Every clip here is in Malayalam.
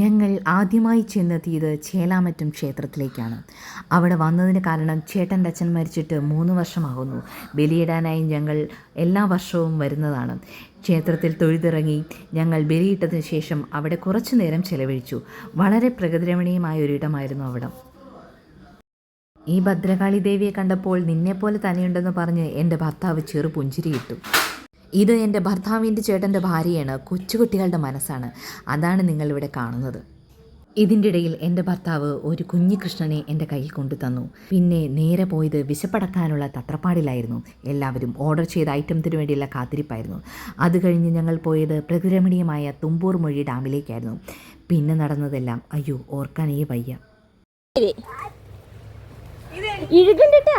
ഞങ്ങൾ ആദ്യമായി ചെന്നെത്തിയത് ചേലാമറ്റം ക്ഷേത്രത്തിലേക്കാണ്. അവിടെ വന്നതിന് കാരണം ചേട്ടന്റെ അച്ഛൻ മരിച്ചിട്ട് മൂന്ന് വർഷമാകുന്നു. ബലിയിടാനായി ഞങ്ങൾ എല്ലാ വർഷവും വരുന്നതാണ്. ക്ഷേത്രത്തിൽ തൊഴുതിറങ്ങി ഞങ്ങൾ ബലിയിട്ടതിന് ശേഷം അവിടെ കുറച്ചു നേരം ചെലവഴിച്ചു. വളരെ പ്രകൃതിരമണീയമായ ഒരിടമായിരുന്നു അവിടം. ഈ ഭദ്രകാളി ദേവിയെ കണ്ടപ്പോൾ നിന്നെപ്പോലെ തന്നെയുണ്ടെന്ന് പറഞ്ഞ് എന്റെ ഭർത്താവ് ചെറു പുഞ്ചിരിയിട്ടു ഇത് എന്റെ ഭർത്താവിന്റെ ചേട്ടന്റെ ഭാര്യയാണ് കൊച്ചുകുട്ടികളുടെ മനസ്സാണ്. അതാണ് നിങ്ങളിവിടെ കാണുന്നത്. ഇതിന്റെ ഇടയിൽ എന്റെ ഭർത്താവ് ഒരു കുഞ്ഞികൃഷ്ണനെ എന്റെ കയ്യിൽ കൊണ്ടു തന്നു പിന്നെ നേരെ പോയത് വിശപ്പടക്കാനുള്ള തത്രപ്പാടിലായിരുന്നു. എല്ലാവരും ഓർഡർ ചെയ്ത ഐറ്റംസിന് വേണ്ടിയുള്ള കാത്തിരിപ്പായിരുന്നു. അത് കഴിഞ്ഞ് ഞങ്ങൾ പോയത് പ്രകൃരമണീയമായ തുമ്പൂർ മൊഴി ഡാമിലേക്കായിരുന്നു. പിന്നെ നടന്നതെല്ലാം അയ്യോ ഓർക്കാനേ വയ്യ. ഇഴുകണ്ടിട്ടാ?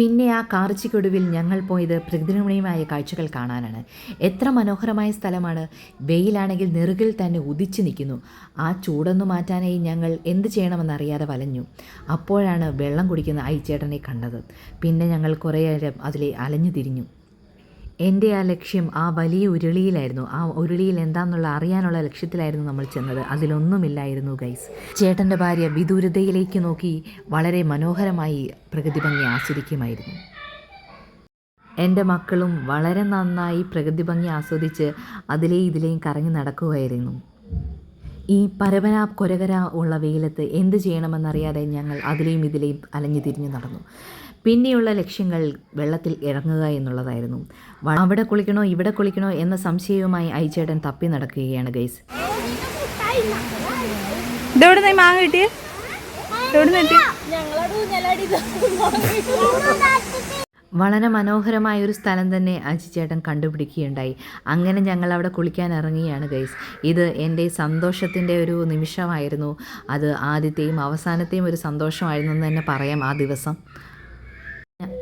പിന്നെ ആ കാർച്ചിക്കൊടുവിൽ ഞങ്ങൾ പോയത് പ്രകൃതിരമണീയമായ കാഴ്ചകൾ കാണാനാണ്. എത്ര മനോഹരമായ സ്ഥലമാണ്. വെയിലാണെങ്കിൽ നെറുകിൽ തന്നെ ഉദിച്ചു നിൽക്കുന്നു. ആ ചൂടൊന്നു മാറ്റാനായി ഞങ്ങൾ എന്ത് ചെയ്യണമെന്നറിയാതെ വലഞ്ഞു. അപ്പോഴാണ് വെള്ളം കുടിക്കുന്ന ഐച്ചേട്ടനെ കണ്ടത്. പിന്നെ ഞങ്ങൾ കുറേ നേരം അതിലെ അലഞ്ഞു തിരിഞ്ഞു. എന്റെ ആ ലക്ഷ്യം ആ വലിയ ഉരുളിയിലായിരുന്നു. ആ ഉരുളിയിൽ എന്താണെന്നുള്ള അറിയാനുള്ള ലക്ഷ്യത്തിലായിരുന്നു നമ്മൾ ചെന്നത്. അതിലൊന്നുമില്ലായിരുന്നു ഗൈസ്. ചേട്ടന്റെ ഭാര്യ വിദൂരതയിലേക്ക് നോക്കി വളരെ മനോഹരമായി പ്രകൃതി ഭംഗി ആസ്വദിക്കുമായിരുന്നു. എന്റെ മക്കളും വളരെ നന്നായി പ്രകൃതി ഭംഗി ആസ്വദിച്ച് അതിലേ ഇതിലേയും കറങ്ങി നടക്കുകയായിരുന്നു ഈ പരവന കൊരകര ഉള്ള വെയിലത്ത് എന്ത് ചെയ്യണമെന്നറിയാതെ ഞങ്ങൾ അതിലെയും ഇതിലെയും അലഞ്ഞു തിരിഞ്ഞു നടന്നു. പിന്നെയുള്ള ലക്ഷ്യങ്ങൾ വെള്ളത്തിൽ ഇറങ്ങുക എന്നുള്ളതായിരുന്നു. അവിടെ കുളിക്കണോ ഇവിടെ കുളിക്കണോ എന്ന സംശയവുമായി ഐച്ചേട്ടൻ തപ്പി നടക്കുകയാണ് ഗൈസ്. മാങ്ങ കിട്ടിയേ? കിട്ടി വളരെ മനോഹരമായ ഒരു സ്ഥലം തന്നെ അജിച്ചേട്ടൻ കണ്ടുപിടിക്കുകയുണ്ടായി. അങ്ങനെ ഞങ്ങൾ അവിടെ കുളിക്കാൻ ഇറങ്ങിയാണ് ഗൈസ്. ഇത് എന്റെ സന്തോഷത്തിന്റെ ഒരു നിമിഷമായിരുന്നു. അത് ആദ്യത്തെയും അവസാനത്തെയും ഒരു സന്തോഷമായിരുന്നു എന്ന് തന്നെ പറയാം ആ ദിവസം.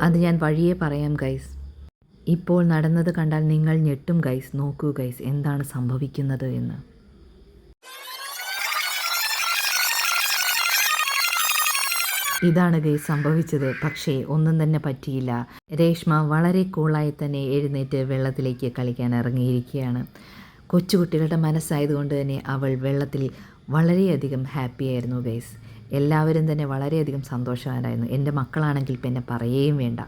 അത് ഞാൻ വഴിയേ പറയാം ഗൈസ്. ഇപ്പോൾ നടന്നത് കണ്ടാൽ നിങ്ങൾ ഞെട്ടും ഗൈസ്. നോക്കൂ ഗൈസ് എന്താണ് സംഭവിക്കുന്നത് എന്ന്. ഇതാണ് ഗൈസ് സംഭവിച്ചത്. പക്ഷേ ഒന്നും തന്നെ പറ്റിയില്ല. രേഷ്മ വളരെ കൂളായി തന്നെ എഴുന്നേറ്റ് വെള്ളത്തിലേക്ക് കളിക്കാൻ ഇറങ്ങിയിരിക്കുകയാണ്. കൊച്ചുകുട്ടികളുടെ മനസ്സായതുകൊണ്ട് തന്നെ അവൾ വെള്ളത്തിൽ വളരെയധികം ഹാപ്പിയായിരുന്നു ഗൈസ്. എല്ലാവരും തന്നെ വളരെയധികം സന്തോഷവാനായിരുന്നു. എന്റെ മക്കളാണെങ്കിൽ പിന്നെ പറയുകയും വേണ്ട.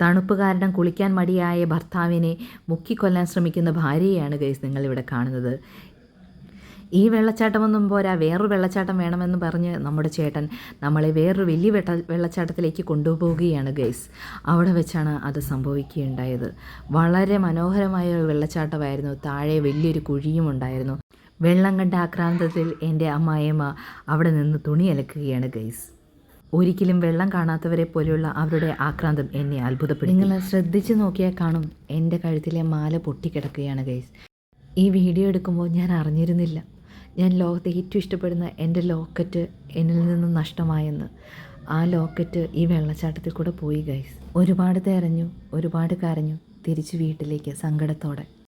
തണുപ്പ് കാരണം കുളിക്കാൻ മടിയായ ഭർത്താവിനെ മുക്കിക്കൊല്ലാൻ ശ്രമിക്കുന്ന ഭാര്യയാണ് ഗൈസ് നിങ്ങളിവിടെ കാണുന്നത്. ഈ വെള്ളച്ചാട്ടമൊന്നും പോരാ വേറൊരു വെള്ളച്ചാട്ടം വേണമെന്ന് പറഞ്ഞ് നമ്മുടെ ചേട്ടൻ നമ്മളെ വേറൊരു വലിയ വെട്ട വെള്ളച്ചാട്ടത്തിലേക്ക് കൊണ്ടുപോവുകയാണ് ഗൈസ്. അവിടെ വെച്ചാണ് അത് സംഭവിക്കുകയുണ്ടായത്. വളരെ മനോഹരമായ ഒരു വെള്ളച്ചാട്ടമായിരുന്നു. താഴെ വലിയൊരു കുഴിയും ഉണ്ടായിരുന്നു വെള്ളം കണ്ട ആക്രാന്തത്തിൽ എന്റെ അമ്മായിയമ്മ അവിടെ നിന്ന് തുണി അലക്കുകയാണ് ഗൈസ്. ഒരിക്കലും വെള്ളം കാണാത്തവരെ പോലെയുള്ള അവരുടെ ആക്രാന്തം എന്നെ അത്ഭുതപ്പെടും നിങ്ങൾ ശ്രദ്ധിച്ച് നോക്കിയാൽ കാണും എന്റെ കഴുത്തിലെ മാല പൊട്ടിക്കിടക്കുകയാണ് ഗൈസ്. ഈ വീഡിയോ എടുക്കുമ്പോൾ ഞാൻ അറിഞ്ഞിരുന്നില്ല. ഞാൻ ലോകത്തെ ഏറ്റവും ഇഷ്ടപ്പെടുന്ന എന്റെ ലോക്കറ്റ് എന്നിൽ നിന്ന് നഷ്ടമായെന്ന്. ആ ലോക്കറ്റ് ഈ വെള്ളച്ചാട്ടത്തിൽ കൂടെ പോയി ഗൈസ്. ഒരുപാട് തെരഞ്ഞു ഒരുപാട് കരഞ്ഞു തിരിച്ച് വീട്ടിലേക്ക് സങ്കടത്തോടെ.